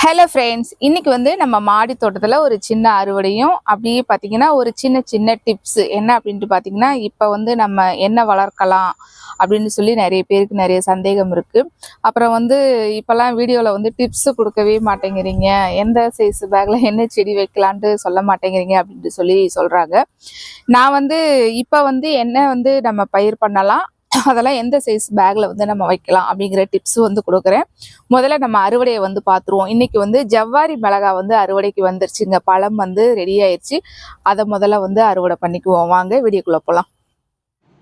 Hello friends இன்றைக்கி வந்து நம்ம மாடி தோட்டத்தில் ஒரு சின்ன அறுவடையும் அப்படியே பார்த்தீங்கன்னா ஒரு சின்ன சின்ன டிப்ஸ் என்ன அப்படின்ட்டு பார்த்தீங்கன்னா இப்போ வந்து நம்ம என்ன வளர்க்கலாம் அப்படின்னு சொல்லி நிறைய பேருக்கு நிறைய சந்தேகம் இருக்குது அப்புறம் வந்து இப்போல்லாம் வீடியோவில் வந்து டிப்ஸ் கொடுக்கவே மாட்டேங்கிறீங்க. எந்த சைஸ் பேக்கில் என்ன செடி வைக்கலான்ட்டு சொல்ல மாட்டேங்கிறீங்க அப்படின்ட்டு சொல்லி சொல்கிறாங்க நான் வந்து இப்போ வந்து என்ன வந்து நம்ம பயிர் பண்ணலாம் அதெல்லாம் எந்த சைஸ் பேக்கில் வந்து நம்ம வைக்கலாம் அப்படிங்கிற டிப்ஸ் வந்து கொடுக்குறேன். முதல்ல நம்ம அறுவடையை வந்து பார்த்துருவோம். இன்னைக்கு வந்து ஜவ்வாரி மிளகா வந்து அறுவடைக்கு வந்துருச்சுங்க. பழம் வந்து ரெடி ஆயிடுச்சு அதை முதல்ல வந்து அறுவடை பண்ணிக்குவோம். வாங்க வீடியோக்குள்ளே போகலாம்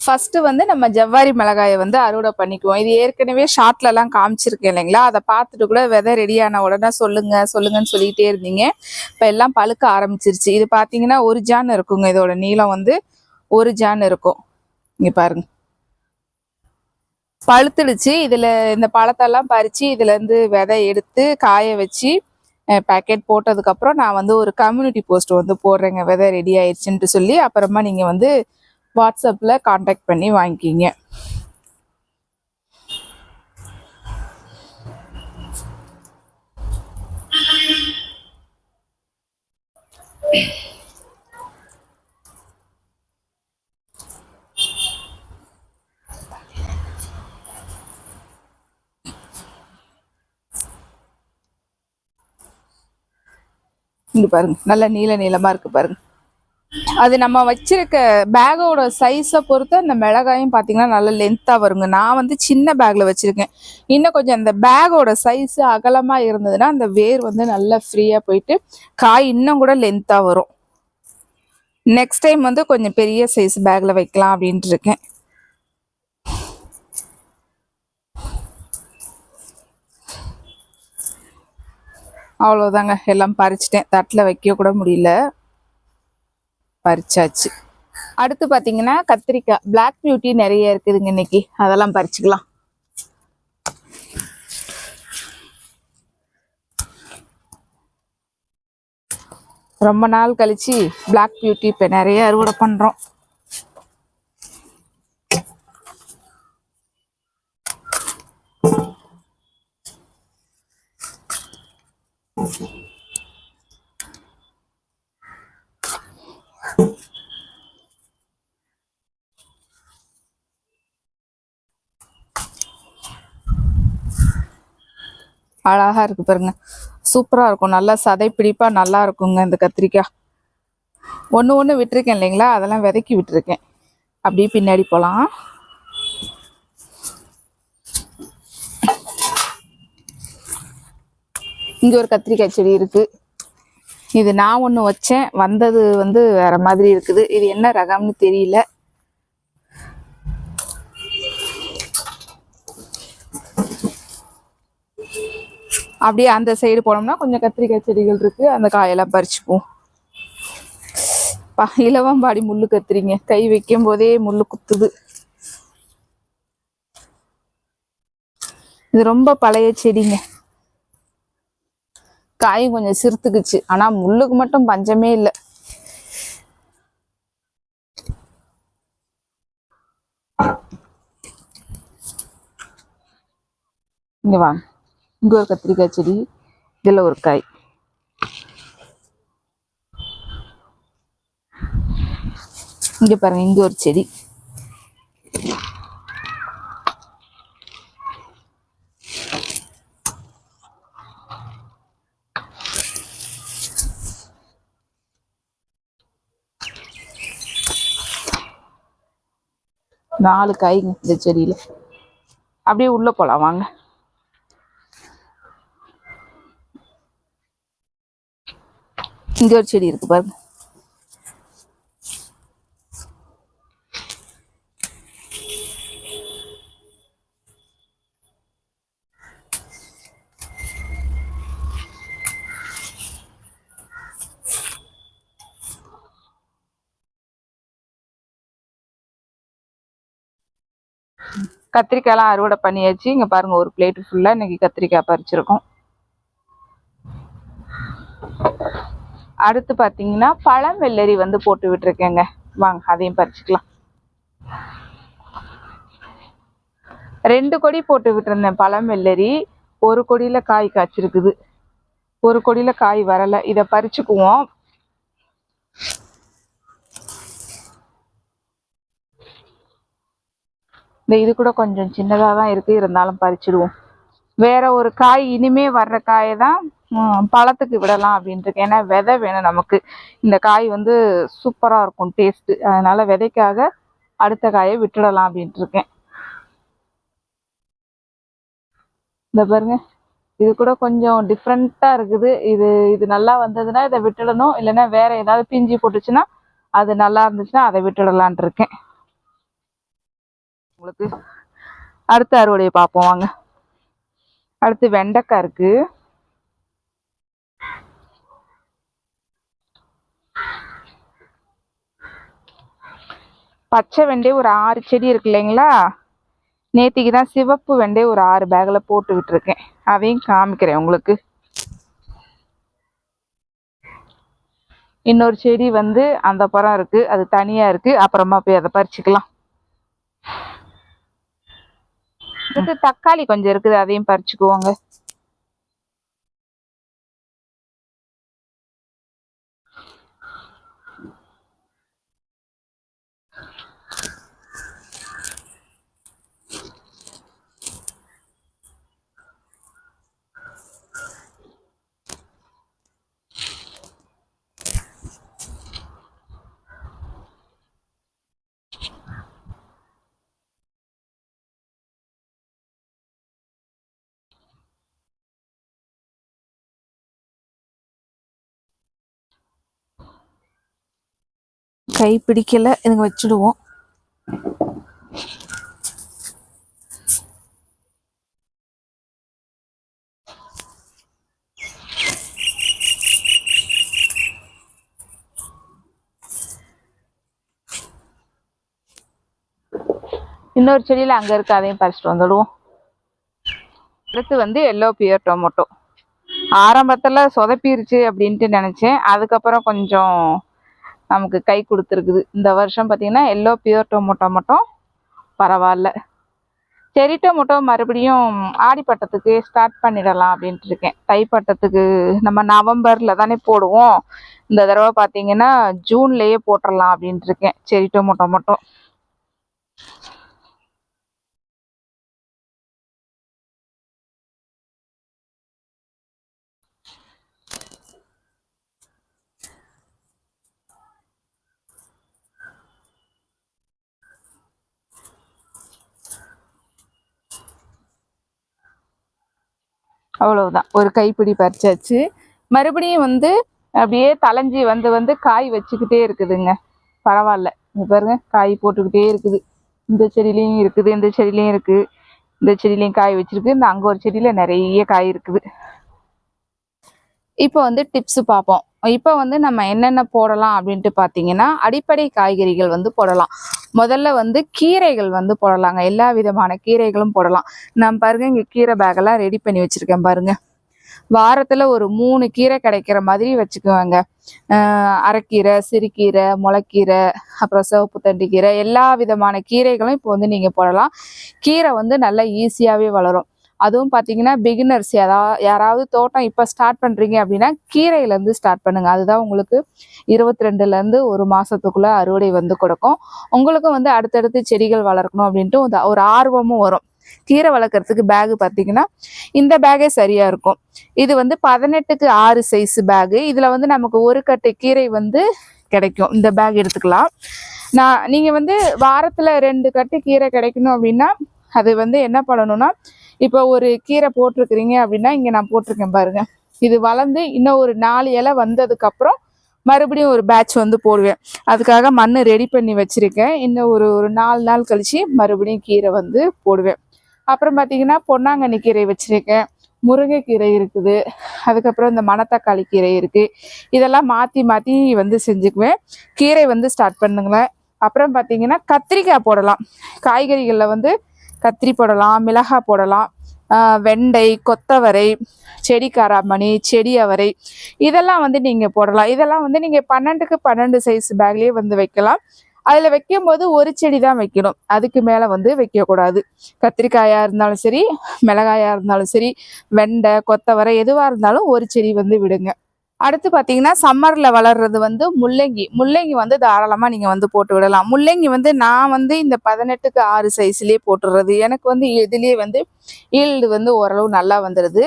ஃபஸ்ட்டு வந்து நம்ம ஜவ்வாரி மிளகாயை வந்து அறுவடை பண்ணிக்குவோம். இது ஏற்கனவே ஷார்ட்லலாம் காமிச்சிருக்கேன் இல்லைங்களா? அதை பார்த்துட்டு கூட விதை ரெடியான உடனே சொல்லுங்க சொல்லுங்கன்னு சொல்லிகிட்டே இருந்தீங்க. இப்போ எல்லாம் பழுக்க ஆரம்பிச்சிருச்சு. இது பார்த்தீங்கன்னா ஒரு ஜான் இருக்குங்க. இதோட நீளம் வந்து ஒரு ஜான் இருக்கும். இங்கே பாருங்க. பழுத்துடுச்சு. இதில் இந்த பழத்தெல்லாம் பறித்து இதுலேருந்து விதை எடுத்து காய வச்சு பேக்கெட் போட்டதுக்கப்புறம் நான் வந்து ஒரு கம்யூனிட்டி போஸ்ட் வந்து போடுறேங்க. விதை ரெடி ஆயிடுச்சுன்ட்டு சொல்லி அப்புறமா நீங்கள் வந்து வாட்ஸ்அப்பில் காண்டாக்ட் பண்ணி வாங்கிக்கிங்க. இங்க பாருங்க நல்ல நீல நீளமா இருக்கு பாருங்க. அது நம்ம வச்சிருக்க பேக்கோட சைஸை பொறுத்து அந்த மிளகாயும் பார்த்தீங்கன்னா நல்ல லென்த்தாக வருங்க. நான் வந்து சின்ன பேக்கில் வச்சுருக்கேன். இன்னும் கொஞ்சம் அந்த பேக்கோட சைஸு அகலமாக இருந்ததுன்னா அந்த வேர் வந்து நல்லா ஃப்ரீயாக போயிட்டு காய் இன்னும் கூட லென்த்தாக வரும். நெக்ஸ்ட் டைம் வந்து கொஞ்சம் பெரிய சைஸ் பேக்கில் வைக்கலாம் அப்படின்ட்டு இருக்கேன். அவ்வளோதாங்க எல்லாம் பறிச்சிட்டேன். தட்டில் வைக்க கூட முடியல. பறிச்சாச்சு. அடுத்து பார்த்தீங்கன்னா கத்திரிக்காய். பிளாக் பியூட்டி நிறைய இருக்குதுங்க இன்னைக்கு. அதெல்லாம் பறிச்சுக்கலாம். ரொம்ப நாள் கழிச்சு பிளாக் பியூட்டி இப்போ நிறைய அறுவடை பண்ணுறோம் அழகா இருக்கு பாருங்க. சூப்பரா இருக்கும். நல்லா சதை பிடிப்பா நல்லா இருக்குங்க இந்த கத்திரிக்காய் ஒன்று ஒன்று விட்டுருக்கேன் இல்லைங்களா? அதெல்லாம் விதைக்கி விட்டுருக்கேன். அப்படியே பின்னாடி போகலாம் இங்கே ஒரு கத்திரிக்காய் செடி இருக்கு. இது நான் ஒன்று வச்சேன். வந்தது வந்து வேற மாதிரி இருக்குது. இது என்ன ரகம்னு தெரியல. அப்படியே அந்த சைடு போனோம்னா கொஞ்சம் கத்திரிக்காய் செடிகள் இருக்கு. அந்த காயெல்லாம் பறிச்சுப்போம். பா இலவம்பாடி முள்ளு கத்திரிங்க கை வைக்கும் போதே முள்ளு குத்துது. இது ரொம்ப பழைய செடிங்க. காயும் கொஞ்சம் சிறுத்துக்குச்சு. ஆனா முள்ளுக்கு மட்டும் பஞ்சமே இல்லை. இங்க வாங்க இங்க ஒரு கத்திரிக்காய் செடி இதுல ஒரு காய். இங்கே பாருங்க இங்க ஒரு செடி. நாலு காய்ங்க இந்த செடியில. அப்படியே உள்ள போகலாம் வாங்க. இங்க ஒரு செடி இருக்கு பாருங்க. கத்திரிக்காய்லாம் அறுவடை பண்ணியாச்சு. இங்கே பாருங்க ஒரு பிளேட்டு ஃபுல்லாக இன்னைக்கு கத்திரிக்காய் பறிச்சிருக்கோம். அடுத்து பார்த்தீங்கன்னா பழம் வெள்ளரி வந்து போட்டு விட்டுருக்கேங்க. வாங்க அதையும் பறிச்சுக்கலாம். ரெண்டு கொடி போட்டு விட்டுருந்தேன் பழம் வெள்ளரி. ஒரு கொடியில் காய் காய்ச்சிருக்குது. ஒரு கொடியில் காய் வரலை. இதை பறிச்சுக்குவோம். இந்த இது கூட கொஞ்சம் சின்னதாக தான் இருக்குது இருந்தாலும் பறிச்சிடுவோம். வேற ஒரு காய் இனிமே வர்ற காயை தான் பழத்துக்கு விடலாம் அப்படின்ட்டு ஏன்னா விதை வேணும் நமக்கு. இந்த காய் வந்து சூப்பராக இருக்கும் டேஸ்ட்டு அதனால விதைக்காக அடுத்த காயை விட்டுடலாம் அப்படின்ட்டு இருக்கேன் இந்த பாருங்க இது கூட கொஞ்சம் டிஃப்ரெண்ட்டாக இருக்குது. இது இது நல்லா வந்ததுன்னா இதை விட்டுடணும். இல்லைன்னா வேற ஏதாவது பிஞ்சு போட்டுச்சுன்னா அது நல்லா இருந்துச்சுன்னா அதை விட்டுடலான்ட்டு இருக்கேன் உங்களுக்கு அடுத்த அறுவடையை பார்ப்போம் வாங்க. அடுத்து வெண்டைக்காய் இருக்குது பச்சை வெண்டை ஒரு ஆறு செடி இருக்கு இல்லைங்களா? நேத்திக்கு தான் சிவப்பு வெண்டை ஒரு ஆறு பேக்கில் போட்டு விட்டுருக்கேன். அதையும் காமிக்கிறேன் உங்களுக்கு. இன்னொரு செடி வந்து அந்த பரம் இருக்கு. அது தனியாக இருக்கு. அப்புறமா போய் அதை பறிச்சுக்கலாம். அடுத்து தக்காளி கொஞ்சம் இருக்குது. அதையும் பறிச்சுக்குவோங்க. கை பிடிக்கல இதுங்க வச்சுடுவோம். இன்னொரு செடியில் அங்கே இருக்க அதையும் பறிச்சுட்டு வந்துடுவோம். அடுத்து வந்து எல்லோ பியர் டொமேட்டோ ஆரம்பத்தில் சொதப்பிருச்சு அப்படின்ட்டு நினச்சேன். அதுக்கப்புறம் கொஞ்சம் நமக்கு கை கொடுத்துருக்குது. இந்த வருஷம் பார்த்தீங்கன்னா எல்லோ பியூர் டொமோட்டோ மட்டும் பரவாயில்ல. செரி டொமோட்டோ மறுபடியும் ஆடிப்பட்டத்துக்கு ஸ்டார்ட் பண்ணிடலாம் அப்படின்ட்டு இருக்கேன். தைப்பட்டத்துக்கு நம்ம நவம்பரில் தானே போடுவோம். இந்த தடவை பார்த்தீங்கன்னா ஜூன்லேயே போட்டுடலாம் அப்படின்ட்டு இருக்கேன். செரி டொமோட்டோ மட்டும். அவ்வளவுதான். ஒரு கைப்பிடி பறிச்சாச்சு மறுபடியும் வந்து அப்படியே தலைஞ்சி வந்து வந்து காய் வச்சுக்கிட்டே இருக்குதுங்க. பரவாயில்ல. இங்க பாருங்க காய் போட்டுக்கிட்டே இருக்குது. இந்த செடியிலையும் இருக்குது இந்த செடியிலையும் இருக்குது இந்த செடியிலையும் காய் வச்சிருக்கு. இந்த அங்கே ஒரு செடியில் நிறைய காய் இருக்குது. இப்போ வந்து டிப்ஸ் பார்ப்போம். இப்போ வந்து நம்ம என்னென்ன போடலாம் அப்படின்ட்டு பார்த்தீங்கன்னா அடிப்படை காய்கறிகள் வந்து போடலாம். முதல்ல வந்து கீரைகள் வந்து போடலாங்க. எல்லா விதமான கீரைகளும் போடலாம். நான் பாருங்க இங்கே கீரை பேக்கெல்லாம் ரெடி பண்ணி வச்சுருக்கேன் பாருங்க. வாரத்தில் ஒரு மூணு கீரை கிடைக்கிற மாதிரி வச்சுக்குவாங்க. அரைக்கீரை சிறுகீரை முளைக்கீரை அப்புறம் சிவப்பு தண்டு கீரை எல்லா விதமான கீரைகளும் இப்போ வந்து நீங்கள் போடலாம். கீரை வந்து நல்லா ஈஸியாகவே வளரும். அதுவும் பார்த்தீங்கன்னா பிகினர்ஸ் யாராவது யாராவது தோட்டம் இப்போ ஸ்டார்ட் பண்ணுறீங்க அப்படின்னா கீரையிலேருந்து ஸ்டார்ட் பண்ணுங்கள் அதுதான் உங்களுக்கு இருபத்தி ரெண்டுலேருந்து ஒரு மாதத்துக்குள்ளே அறுவடை வந்து கொடுக்கும். உங்களுக்கும் வந்து அடுத்தடுத்து செடிகள் வளர்க்கணும் அப்படின்ட்டு ஒரு- ஆர்வமும் வரும். கீரை வளர்க்குறதுக்கு பேகு பார்த்தீங்கன்னா இந்த பேகே சரியாக இருக்கும். இது வந்து பதினெட்டுக்கு ஆறு சைஸ் பேகு இதில் வந்து நமக்கு ஒரு கட்டு கீரை வந்து கிடைக்கும். இந்த பேக் எடுத்துக்கலாம். நான் நீங்கள் வந்து வாரத்தில் ரெண்டு கட்டு கீரை கிடைக்கணும் அப்படின்னா அது வந்து என்ன பண்ணணும்னா இப்போ ஒரு கீரை போட்டிருக்கிறீங்க அப்படின்னா இங்கே நான் போட்டிருக்கேன் பாருங்க. இது வளர்ந்து இன்னும் ஒரு நாலு இலை வந்ததுக்கப்புறம் மறுபடியும் ஒரு பேட்ச் வந்து போடுவேன். அதுக்காக மண் ரெடி பண்ணி வச்சுருக்கேன். இன்னும் ஒரு ஒரு நாலு நாள் கழித்து மறுபடியும் கீரை வந்து போடுவேன். அப்புறம் பார்த்தீங்கன்னா பொன்னாங்கண்ணி கீரை வச்சுருக்கேன். முருங்கைக்கீரை இருக்குது. அதுக்கப்புறம் இந்த மணத்தக்காளி கீரை இருக்குது இதெல்லாம் மாற்றி மாற்றி வந்து செஞ்சுக்குவேன். கீரை வந்து ஸ்டார்ட் பண்ணுங்களேன். அப்புறம் பார்த்தீங்கன்னா கத்திரிக்காய் போடலாம். காய்கறிகளில் வந்து கத்திரி போடலாம் மிளகாய் போடலாம் வெண்டை கொத்தவரை செடி காராமணி செடி அவரை இதெல்லாம் வந்து நீங்கள் போடலாம். இதெல்லாம் வந்து நீங்கள் பன்னெண்டுக்கு பன்னெண்டு சைஸ் பேக்லேயே வந்து வைக்கலாம். அதில் வைக்கும்போது ஒரு செடி தான் வைக்கணும். அதுக்கு மேலே வந்து வைக்கக்கூடாது. கத்திரிக்காயாக இருந்தாலும் சரி மிளகாயாக இருந்தாலும் சரி வெண்டை கொத்தவரை எதுவாக இருந்தாலும் ஒரு செடி வந்து விடுங்க. அடுத்து பார்த்தீங்கன்னா சம்மரில் வளர்றது வந்து முள்ளங்கி. முள்ளங்கி வந்து தாராளமாக நீங்கள் வந்து போட்டு விடலாம். முள்ளங்கி வந்து நான் வந்து இந்த பதினெட்டுக்கு ஆறு சைஸ்லேயே போட்டுடுறது எனக்கு வந்து இதுலேயே வந்து ஈல்டு வந்து ஓரளவு நல்லா வந்துடுது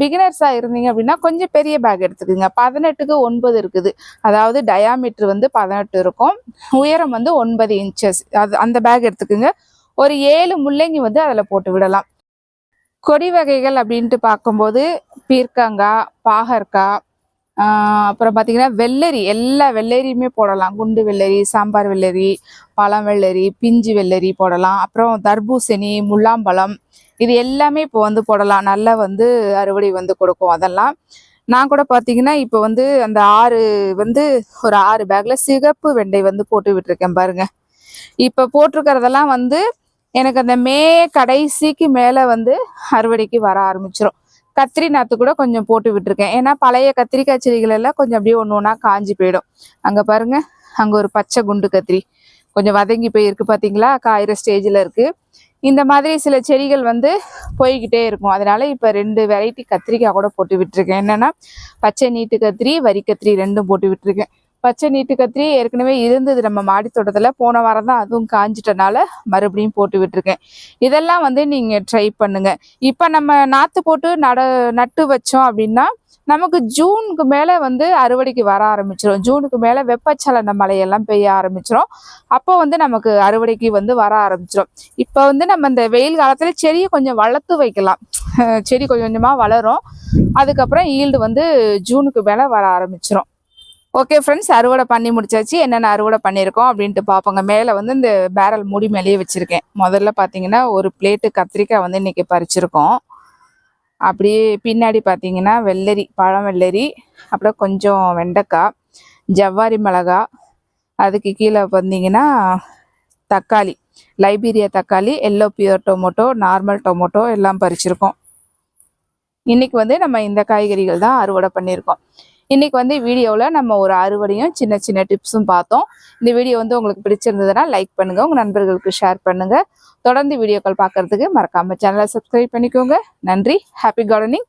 பிகினர்ஸாக இருந்தீங்க அப்படின்னா கொஞ்சம் பெரிய பேக் எடுத்துக்கோங்க. பதினெட்டுக்கு ஒன்பது இருக்குது. அதாவது டயாமீட்டர் வந்து பதினெட்டு இருக்கும். உயரம் வந்து ஒன்பது இன்ச்சஸ் அது அந்த பேக் எடுத்துக்கோங்க. ஒரு ஏழு முள்ளங்கி வந்து அதில் போட்டு விடலாம். கொடி வகைகள் அப்படின்ட்டு பார்க்கும்போது பீர்க்கங்காய் பாகற்காய் அப்புறம் பார்த்தீங்கன்னா வெள்ளரி எல்லா வெள்ளரியுமே போடலாம். குண்டு வெள்ளரி சாம்பார் வெள்ளரி பழம் வெள்ளரி பிஞ்சு வெள்ளரி போடலாம். அப்புறம் தர்பூசணி முலாம்பழம் இது எல்லாமே இப்போ வந்து போடலாம். நல்லா வந்து அறுவடை வந்து கொடுக்கும் அதெல்லாம். நான் கூட பார்த்தீங்கன்னா இப்போ வந்து அந்த ஆறு வந்து ஒரு ஆறு பேக்கில் சிகப்பு வெண்டை வந்து போட்டு விட்டுருக்கேன் பாருங்க. இப்போ போட்டிருக்கிறதெல்லாம் வந்து எனக்கு அந்த மே கடைசிக்கு மேலே வந்து அறுவடைக்கு வர ஆரம்பிச்சிரும். கத்திரி நாற்று கூட கொஞ்சம் போட்டு விட்டுருக்கேன். ஏன்னா பழைய கத்திரிக்காய் செடிகள் எல்லாம் கொஞ்சம் அப்படியே ஒன்று ஒன்றா காஞ்சி போயிடும். அங்கே பாருங்க அங்கே ஒரு பச்சை குண்டு கத்திரி. கொஞ்சம் வதங்கி போயிருக்கு பார்த்தீங்களா காயிற ஸ்டேஜில் இருக்குது இந்த மாதிரி சில செடிகள் வந்து போய்கிட்டே இருக்கும். அதனால இப்போ ரெண்டு வெரைட்டி கத்திரிக்காய் கூட போட்டு விட்டுருக்கேன். என்னென்னா பச்சை நீட்டு கத்திரி வரி கத்திரி ரெண்டும் போட்டு விட்டுருக்கேன். பச்சை நீட்டு கத்திரி ஏற்கனவே இருந்தது நம்ம மாடி தோட்டத்தில். போன வாரம் தான் அதுவும் காஞ்சிட்டனால மறுபடியும் போட்டு விட்டுருக்கேன். இதெல்லாம் வந்து நீங்கள் ட்ரை பண்ணுங்க. இப்போ நம்ம நாற்று போட்டு நட நட்டு வச்சோம் அப்படின்னா நமக்கு ஜூனுக்கு மேலே வந்து அறுவடைக்கு வர ஆரம்பிச்சிடும் ஜூனுக்கு மேலே வெப்பச்சலன மழையெல்லாம் பெய்ய ஆரம்பிச்சிடும் அப்போ வந்து நமக்கு அறுவடைக்கு வந்து வர ஆரம்பிச்சிடும் இப்போ வந்து நம்ம இந்த வெயில் காலத்தில் செடியை கொஞ்சம் வளர்த்து வைக்கலாம். செடி கொஞ்சம் கொஞ்சமாக வளரும். அதுக்கப்புறம் ஈல்டு வந்து ஜூனுக்கு மேலே வர ஆரம்பிச்சிடும் ஓகே ஃப்ரெண்ட்ஸ் அறுவடை பண்ணி முடிச்சாச்சு. என்னென்ன அறுவடை பண்ணியிருக்கோம் அப்படின்ட்டு பார்ப்போங்க. மேலே வந்து இந்த பேரல் மூடி மேலேயே வச்சுருக்கேன். முதல்ல பார்த்தீங்கன்னா ஒரு பிளேட்டு கத்திரிக்காய் வந்து இன்றைக்கி பறிச்சிருக்கோம். அப்படியே பின்னாடி பார்த்தீங்கன்னா வெள்ளரி பழம் வெள்ளரி அப்புறம் கொஞ்சம் வெண்டைக்காய் ஜவ்வாரி மிளகா அதுக்கு கீழே வந்தீங்கன்னா தக்காளி லைபீரியா தக்காளி yellow pure tomato normal tomato எல்லாம் பறிச்சிருக்கோம். இன்றைக்கி வந்து நம்ம இந்த காய்கறிகள் தான் அறுவடை பண்ணியிருக்கோம். இன்னைக்கு வந்து வீடியோவில் நம்ம ஒரு அறுவடையும் சின்ன சின்ன டிப்ஸும் பார்த்தோம். இந்த வீடியோ வந்து உங்களுக்கு பிடிச்சிருந்ததுன்னா லைக் பண்ணுங்க. உங்கள் நண்பர்களுக்கு ஷேர் பண்ணுங்கள் தொடர்ந்து வீடியோக்கள் பார்க்கறதுக்கு மறக்காமல் சேனலை சப்ஸ்கிரைப் பண்ணிக்கோங்க. நன்றி. Happy gardening